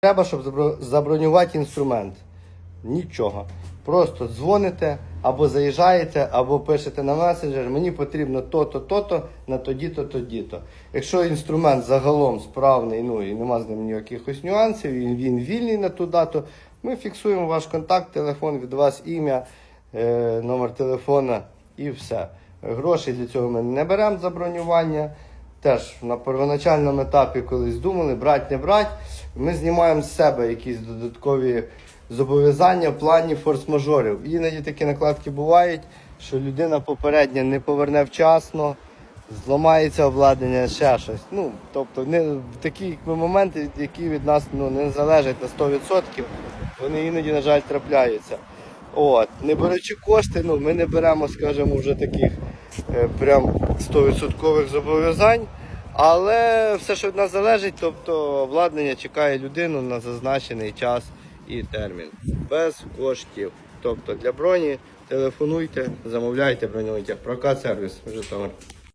Треба, щоб забронювати інструмент. Нічого. Просто дзвоните або заїжджаєте, або пишете на месенджер, мені потрібно то-то, то-то, на тоді-то, тоді-то. Якщо інструмент загалом справний, ну і нема з ним ніяких нюансів, і він вільний на ту дату, ми фіксуємо ваш контакт, телефон від вас, ім'я, е, номер телефона і все. Грошей для цього ми не беремо за бронювання. Теж на первоначальному етапі колись думали, брать, не брать. Ми знімаємо з себе якісь додаткові зобов'язання в плані форс-мажорів. Іноді такі накладки бувають, що людина попередня не поверне вчасно, зламається обладнання, ще щось. Ну, тобто не, такі моменти, які від нас ну, не залежать на 100%, вони іноді, на жаль, трапляються. От, не беручи кошти, ну, ми не беремо, скажімо, вже таких е, прям 100% зобов'язань. Але все, що від нас залежить, тобто обладнання чекає людину на зазначений час і термін. Без коштів. Тобто для броні телефонуйте, замовляйте, бронюйте. Прокат сервіс Житомир.